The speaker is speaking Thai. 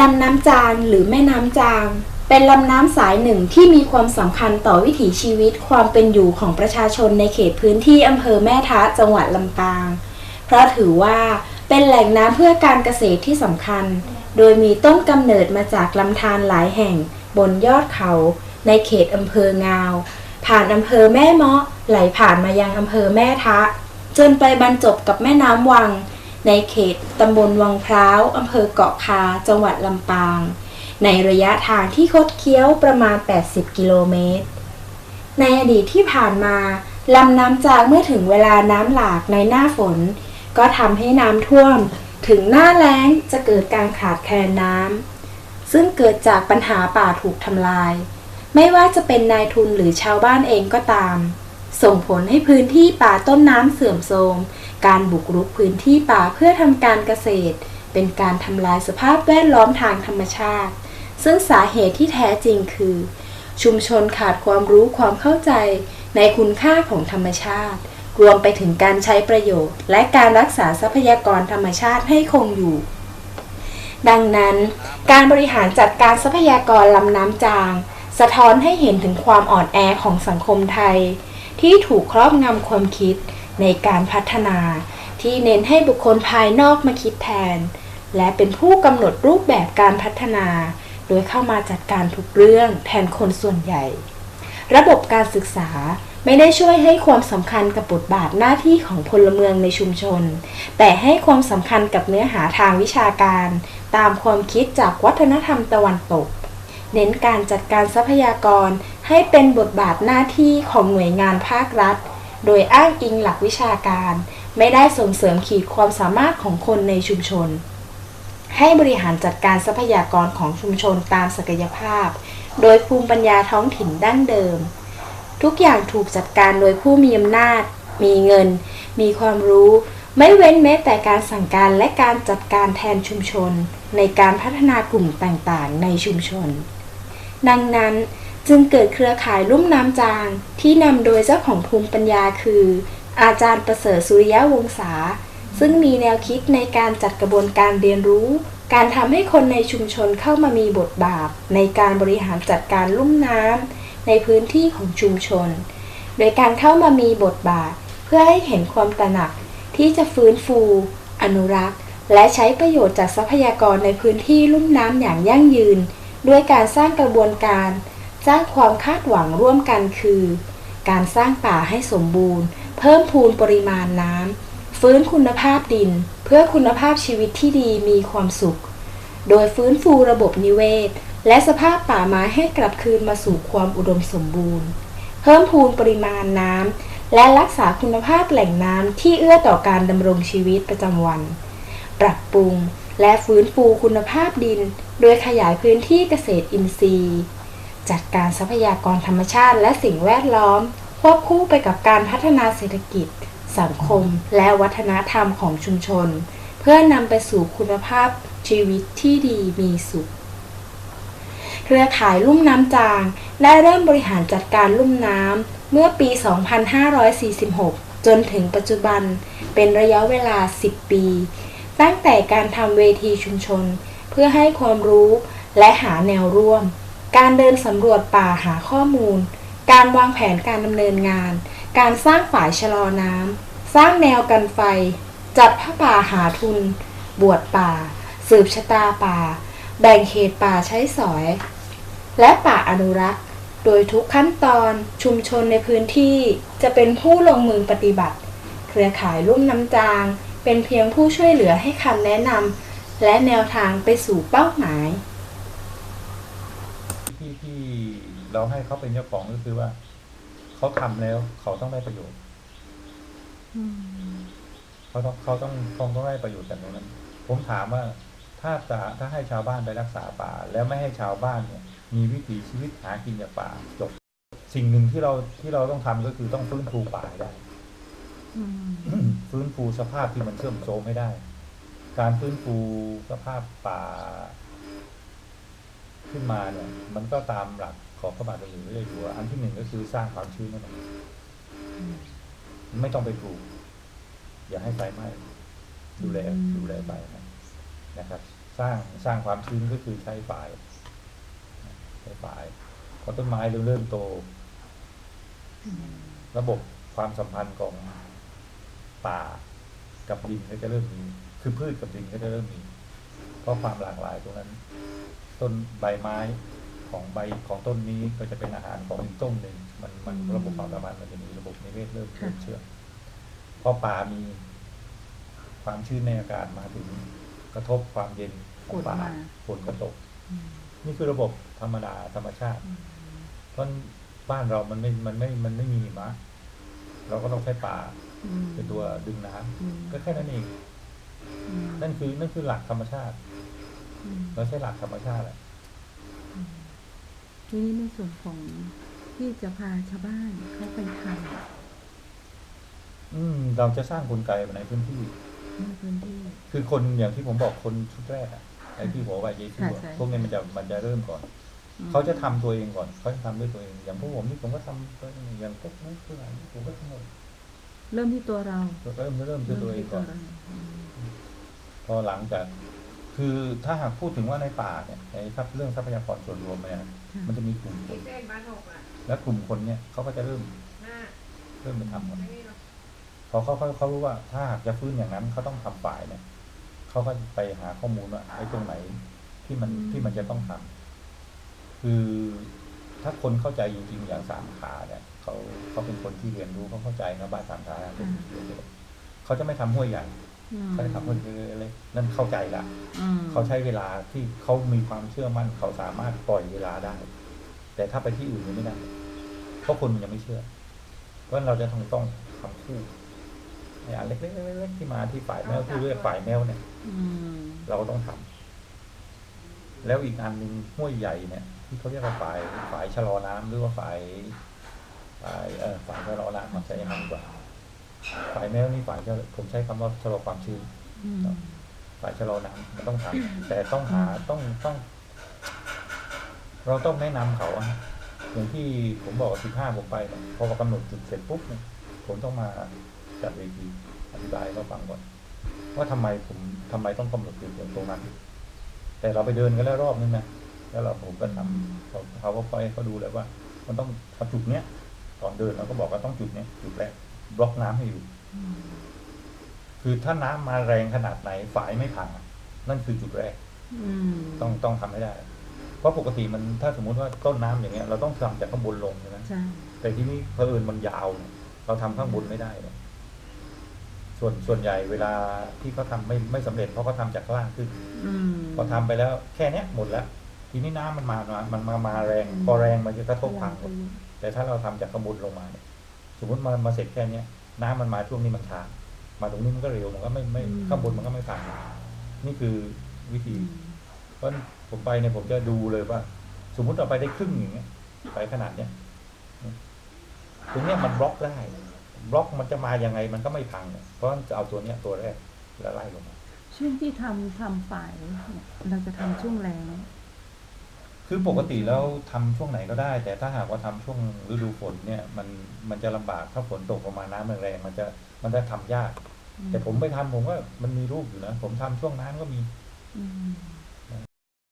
ลำน้ำจางหรือแม่น้ำจาง เป็นลำน้ำสายหนึ่งที่มีความสำคัญต่อวิถีชีวิตความเป็นอยู่ของประชาชนในเขตพื้นที่อำเภอแม่ทะจังหวัดลำปาง เพราะถือว่าเป็นแหล่งน้ำเพื่อการเกษตรที่สำคัญ โดยมีต้นกำเนิดมาจากลำธารหลายแห่ง บนยอดเขาในเขตอำเภองาว ผ่านอำเภอแม่เมาะไหลผ่านมายังอำเภอแม่ทะ จนไปบรรจบกับแม่น้ำวัง ในเขตตำบลวังพร้าวอำเภอเกาะคา จังหวัดลำปาง ในระยะทางที่คดเคี้ยวประมาณ 80 กิโลเมตร ในอดีตที่ผ่านมาลำน้ำจากเมื่อถึงเวลาน้ำหลากในหน้าฝน ก็ทำให้น้ำท่วม ถึงหน้าแล้งจะเกิดการขาดแคลนน้ำซึ่งเกิดจากปัญหาป่าถูกทำลาย ไม่ว่าจะเป็นนายทุนหรือชาวบ้านเองก็ตาม ส่งผลให้พื้นที่ป่าต้นน้ำเสื่อมโทรม การบุกรุกพื้นที่ป่าเพื่อทำการเกษตร เป็นการทำลายสภาพแวดล้อมทางธรรมชาติ ซึ่งสาเหตุที่แท้จริงคือ ชุมชนขาดความรู้ความเข้าใจในคุณค่าของธรรมชาติ รวมไปถึงการใช้ประโยชน์ และการรักษาทรัพยากรธรรมชาติให้คงอยู่ ดังนั้น การบริหารจัดการทรัพยากรลำน้ำจาง สะท้อนให้เห็นถึงความอ่อนแอของสังคมไทย ที่ถูกครอบงำความคิด ในการพัฒนา ที่เน้นให้บุคคลภายนอกมาคิดแทน และเป็นผู้กำหนดรูปแบบการพัฒนา โดยเข้ามาจัดการทุกเรื่องแทนคนส่วนใหญ่ ระบบการศึกษาไม่ได้ช่วยให้ความสำคัญกับบทบาทหน้าที่ของพลเมืองในชุมชน แต่ให้ความสำคัญกับเนื้อหาทางวิชาการ ตามความคิดจากวัฒนธรรมตะวันตก เน้นการจัดการทรัพยากรให้เป็นบทบาทหน้าที่ของหน่วยงานภาครัฐ โดยอ้างอิงหลักวิชาการ ไม่ได้ส่งเสริมขีดความสามารถของคนในชุมชน ให้บริหารจัดการทรัพยากรของชุมชนตามศักยภาพ โดยภูมิปัญญาท้องถิ่นดั้งเดิม ทุกอย่างถูกจัดการโดยผู้มีอำนาจ มีเงิน มีความรู้ไม่เว้นแม้แต่การสั่งการและการจัดการแทนชุมชน ในการพัฒนากลุ่มต่างๆ ในชุมชน ดังนั้น จึงเกิดเครือข่ายลุ่มน้ำจางที่นำโดยเจ้าของภูมิปัญญาคือ อาจารย์ประเสริฐสุริยะวงศาซึ่งมีแนวคิดในการจัดกระบวนการเรียนรู้ การทำให้คนในชุมชนเข้ามามีบทบาท ในการบริหารจัดการลุ่มน้ำในพื้นที่ของชุมชน โดยการเข้ามามีบทบาท เพื่อให้เห็นความตระหนักที่จะฟื้นฟู อนุรักษ์ และใช้ประโยชน์จากทรัพยากรในพื้นที่ลุ่มน้ำอย่างยั่งยืน ด้วยการสร้างกระบวนการ สร้างความคาดหวังร่วมกันคือ การสร้างป่าให้สมบูรณ์ เพิ่มพูนปริมาณน้ำฟื้นคุณภาพดิน เพื่อคุณภาพชีวิตที่ดีมีความสุข โดยฟื้นฟูระบบนิเวศ และสภาพป่าไม้ให้กลับคืนมาสู่ความอุดมสมบูรณ์ เพิ่มพูนปริมาณน้ำและรักษาคุณภาพแหล่งน้ำที่เอื้อต่อการดำรงชีวิตประจำวัน ปรับปรุงและฟื้นฟูคุณภาพดิน โดยขยายพื้นที่เกษตรอินทรีย์ จัดการทรัพยากรธรรมชาติและสิ่งแวดล้อม ควบคู่ไปกับการพัฒนาเศรษฐกิจ สังคม และวัฒนธรรมของชุมชน เพื่อนำไปสู่คุณภาพชีวิตที่ดีมีสุข เครือข่ายลุ่มน้ำจาง ได้เริ่มบริหารจัดการลุ่มน้ำเมื่อปี 2546 จนถึงปัจจุบันเป็นระยะเวลา 10 ปี ตั้งแต่การทำเวทีชุมชน เพื่อให้ความรู้และหาแนวร่วม การเดินสำรวจป่าหาข้อมูล การวางแผนการดำเนินงาน การสร้างฝ่ายชะลอน้ำ สร้างแนวกันไฟ จัดผ้าป่าหาทุน บวชป่า สืบชะตาป่า แบ่งเขตป่าใช้สอย และป่าอนุรักษ์ โดยทุกขั้นตอนชุมชนในพื้นที่จะเป็นผู้ลงมือปฏิบัติ เครือข่ายลุ่มน้ำจาง เป็นเพียงผู้ช่วยเหลือให้คำแนะนำและแนวทางไปสู่เป้าหมาย ที่ที่ เราให้เขาเป็นเจ้าของก็คือว่าเขาทำแล้วเขาต้องได้ประโยชน์เขาต้องเขาต้องต้องต้องได้ประโยชน์จากตรงนั้น ผมถามว่าถ้าจะถ้าให้ชาวบ้านไปรักษาป่า แล้วไม่ให้ชาวบ้านเนี่ย มีวิถีชีวิตหากินจากป่าจบ สิ่งหนึ่งที่เราที่เราต้องทำก็คือต้องฟื้นฟูป่าให้ได้ฟื้นฟูสภาพที่มันเสื่อมโทรมไม่ได้ การฟื้นฟูสภาพป่า ขึ้นมาเนี่ย มันก็ตามหลัก ของพระบาทสมเด็จพระเจ้าอยู่หัวอันที่หนึ่งก็คือสร้างความชื้นให้มันไม่ต้องไปปลูก อย่าให้ไฟไหม้ดูแลดูแลไปนะนะครับ สร้างสร้างความชื้นก็คือใช้ฝายใช้ฝายพอต้นไม้เริ่มเริ่มโต ระบบความสัมพันธ์ของป่ากับดินก็จะเริ่มมี คือพืชกับดินก็จะเริ่มมี เพราะความหลากหลายตรงนั้น ต้นใบไม้ ของใบของต้นนี้ก็จะเป็นอาหารของอีกต้นหนึ่งมันมันอืมระบบความสัมพันธ์มันจะมีระบบนิเวศเริ่มค่ะเริ่มเชื่อมพอป่ามีความชื้นในอากาศมาถึงกระทบความเย็นขกองดป่ามาฝนก็ตกอืมนี่คือระบบธรรมดาธรรมชาติอืมเพราะบ้านเรามันไม่มันไม่มันไม่มีหิมะ เราก็ต้องใช้ป่าอืมเป็นตัวดึงน้ำอืมก็แค่นั้นเองอืมนั่นคือนั่นคือหลักธรรมชาติอืมเราใช้หลักธรรมชาติแหละ ทีนี้ในส่วนของที่จะพาชาวบ้านเข้าไปทอืม เราจะสร้างกลไกในพื้นที่ำในพื้นที่ คือคนอย่างที่ผมบอกคนชุดแรกอะไอ้ที่หัวไวเยซูค่ะอะใช่พวกนี้มันจะมันจะเริ่มก่อนอืมเขาจะทำตัวเองก่อน เขาจะทำด้วยตัวเอง อย่างพวกผมนี่ผมก็ทำตัวเองอย่างพวกนี้คืออะไรผมก็ทำหมดเริ่มที่ตัวเรา เริ่มเริ่มด้วยตัวเองก่อนเราอืมพอหลังจาก คือถ้าหากพูดถึงว่าในป่าเนี่ยในครับเรื่องทรัพยากรส่วนรวมเนี่ยค่ะ มันจะมีกลุ่มคนเส้นบ้านหกอะและกลุ่มคนเนี่ยเขาก็จะเริ่มหน้าเริ่มไปทำกันไม่นี่หรอกพอเขาเขาเขารู้ว่าถ้าหากจะฟื้นอย่างนั้นเขาต้องทำฝ่ายเนี่ยเขาก็ไปหาข้อมูลว่าไอ้ตรงไหนที่มันอืมที่มันจะต้องทำคือถ้าคนเข้าใจจริงๆอย่างสามขาเนี่ยเขาเขาเป็นคนที่เรียนรู้เขาเข้าใจนะบ้านสามขาเป็นเรียนรู้เขาจะไม่ทำห้วยใหญ่ อืมเขาจะทำห้วยเล็กๆนั่นเข้าใจละอืมเขาใช้เวลาที่เขามีความเชื่อมั่น เขาสามารถปล่อยเวลาได้ แต่ถ้าไปที่อื่นมันไม่ได้เพราะคนมันยังไม่เชื่อเพราะฉะนั้นเราจะต้องต้องทำคู่ไอ้อันเล็กๆๆๆที่มาที่ฝ่ายแมวที่เรียกฝ่ายแมวเนี่ยอืมเราก็ต้องทำแล้วอีกอันหนึ่งห้วยใหญ่เนี่ย ที่เขาเรียกว่าฝ่ายฝ่ายชะลอน้ำหรือว่าฝ่ายฝ่ายเออฝ่ายชะลอน้ำมันใช้อยังไงดีกว่า ฝ่ายแมวนี่ฝ่ายชะลอผมใช้คำว่าชะลอความชื้นอืมฝ่ายชะลอน้ำมันต้องทำแต่ต้องหาต้องต้อง เราต้องแนะนำเขาอะอย่างที่ผมบอกสิบห้าผมไปเนี่ยพอกำหนดจุดเสร็จปุ๊บเนี่ยผมต้องมาจัดเวทีอธิบายให้เขาฟังก่อนว่าทำไมผมทำไมต้องกำหนดจุดตรงนั้น แต่เราไปเดินกันแล้วรอบนึงนะแล้วเราผมก็ทำเขาเขาก็คอยให้เขาดูเลยว่า มันต้องเอาจุดเนี้ยก่อนเดินเราก็บอกว่าต้องจุดเนี้ยจุดแรก บล็อกน้ำให้อยู่อืมคือถ้าน้ำมาแรงขนาดไหนฝายไม่พังอะนั่นคือจุดแรกอืมต้องต้องทำให้ได้ เพราะปกติมันถ้าสมมุติว่าต้นน้ำอย่างเงี้ย เราต้องทำจากข้างบนลงใช่ไหมใช่แต่ที่นี่เพอเอิญมันยาวเนี่ยเราทำข้างบนไม่ได้เนี่ยส่วนส่วนใหญ่เวลาที่เขาทำไม่ไม่สำเร็จเพราะเขาทำจากข้างล่างขึ้นอืมพอทำไปแล้ว แค่เนี้ยหมดแล้ว ทีนี้น้ำมันมามามันมามาแรง พอแรงมันจะกระทบพังหมดแต่ถ้าเราทำจากข้างบนลงมาเนี่ย สมมติมามาเสร็จแค่เนี้ยน้ำมันมาช่วงนี้มันช้ามาตรงนี้มันก็เร็วมันก็ไม่ไม่ข้างบนมันก็ไม่พังนี่คือวิธีอืมเพราะผมไปเนี่ยผมจะดูเลยว่า สมมุติเราไปได้ครึ่งอย่างเงี้ยไปขนาดเนี้ยตรงเนี้ยมันบล็อกได้บล็อกมันจะมายังไงมันก็ไม่พังเนี่ยเพราะฉะนั้นจะเอาตัวเนี้ยตัวแรกแล้วไล่ลงมาช่วงที่ทำทำฝ่ายเนี่ยเราจะทำช่วงแรง คือปกติแล้วทำช่วงไหนก็ได้ แต่ถ้าหากว่าทำช่วงฤดูฝนเนี่ยมันมันจะลำบากถ้าฝนตกประมาณน้ำแรงมันจะมันจะทำยาก แต่ผมไปทำผมว่ามันมีรูปอยู่นะ ผมทำช่วงน้ำก็มีอื